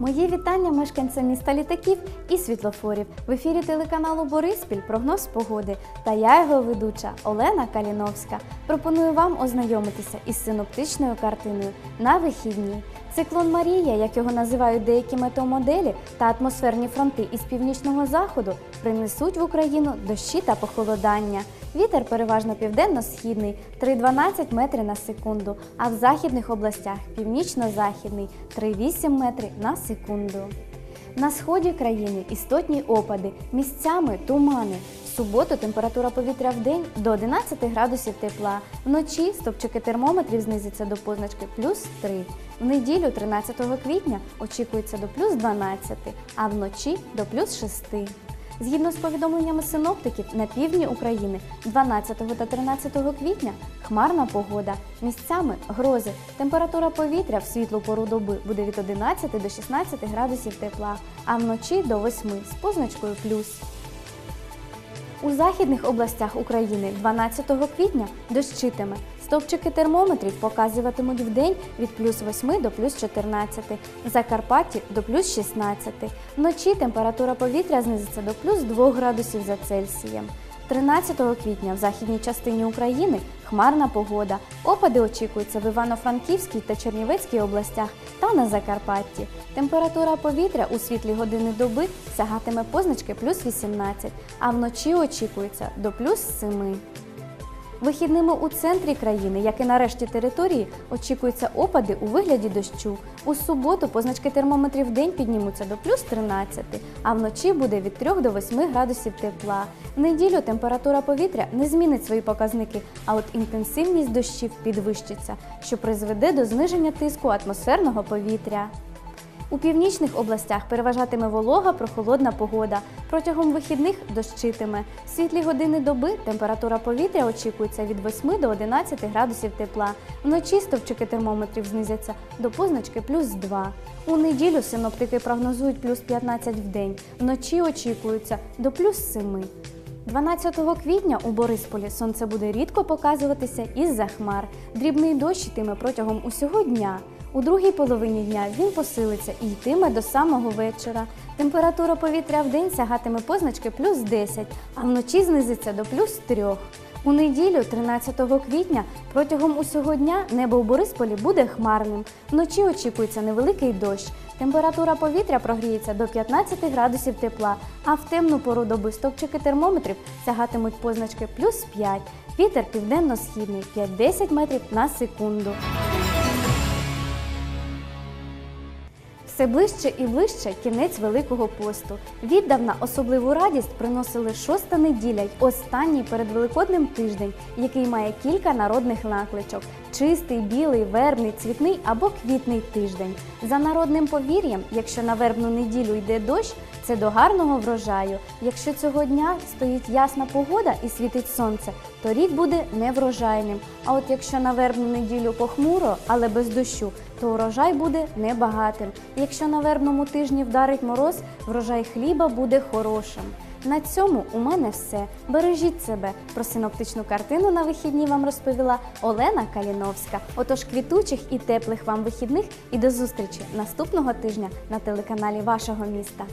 Мої вітання мешканцям міста літаків і світлофорів. В ефірі телеканалу Бориспіль прогноз погоди. Та я його ведуча Олена Каліновська. Пропоную вам ознайомитися із синоптичною картиною на вихідні. Циклон Марія, як його називають деякі метеомоделі, та атмосферні фронти із північного заходу принесуть в Україну дощі та похолодання. Вітер переважно південно-східний 3,12 метри на секунду, а в західних областях північно-західний 3,8 метри на секунду. На сході країни істотні опади, місцями тумани. В суботу температура повітря в день до 11 градусів тепла. Вночі стопчики термометрів знизяться до позначки плюс 3. В неділю, 13 квітня, очікується до плюс 12, а вночі до плюс 6. Згідно з повідомленнями синоптиків, на півдні України 12 та 13 квітня хмарна погода. Місцями грози. Температура повітря в світлу пору доби буде від 11 до 16 градусів тепла, а вночі до 8 з позначкою плюс. У західних областях України 12 квітня дощитиме. Стовпчики термометрів показуватимуть в день від плюс 8 до плюс 14, в Закарпатті до плюс 16. Вночі температура повітря знизиться до плюс 2 градусів за Цельсієм. 13 квітня в західній частині України хмарна погода. Опади очікуються в Івано-Франківській та Чернівецькій областях та на Закарпатті. Температура повітря у світлі години доби сягатиме позначки плюс 18, а вночі очікується до плюс 7. Вихідними у центрі країни, як і на решті території, очікуються опади у вигляді дощу. У суботу позначки термометрів в день піднімуться до плюс 13, а вночі буде від 3 до 8 градусів тепла. В неділю температура повітря не змінить свої показники, а от інтенсивність дощів підвищиться, що призведе до зниження тиску атмосферного повітря. У північних областях переважатиме волога прохолодна погода. Протягом вихідних дощитиме. Світлі години доби температура повітря очікується від 8 до 11 градусів тепла. Вночі стовпчики термометрів знизяться до позначки плюс 2. У неділю синоптики прогнозують плюс 15 в день. Вночі очікується до плюс 7. 12 квітня у Борисполі сонце буде рідко показуватися із-за хмар. Дрібний дощ йтиме протягом усього дня. У другій половині дня він посилиться і йтиме до самого вечора. Температура повітря в день сягатиме позначки плюс 10, а вночі знизиться до плюс 3. У неділю, 13 квітня, протягом усього дня небо у Борисполі буде хмарним. Вночі очікується невеликий дощ. Температура повітря прогріється до 15 градусів тепла, а в темну пору доби стовпчики термометрів сягатимуть позначки плюс 5. Вітер південно-східний 5-10 метрів на секунду. Все ближче і ближче кінець Великого посту. Віддавна особливу радість приносили шоста неділя й останній передвеликодним тиждень, який має кілька народних накличок: чистий, білий, вербний, цвітний або квітний тиждень. За народним повір'ям, якщо на вербну неділю йде дощ, це до гарного врожаю. Якщо цього дня стоїть ясна погода і світить сонце, то рік буде неврожайним. А от якщо на вербну неділю похмуро, але без дощу, то урожай буде небагатим. Якщо на вербному тижні вдарить мороз, врожай хліба буде хорошим. На цьому у мене все. Бережіть себе. Про синоптичну картину на вихідні вам розповіла Олена Каліновська. Отож, квітучих і теплих вам вихідних і до зустрічі наступного тижня на телеканалі вашого міста.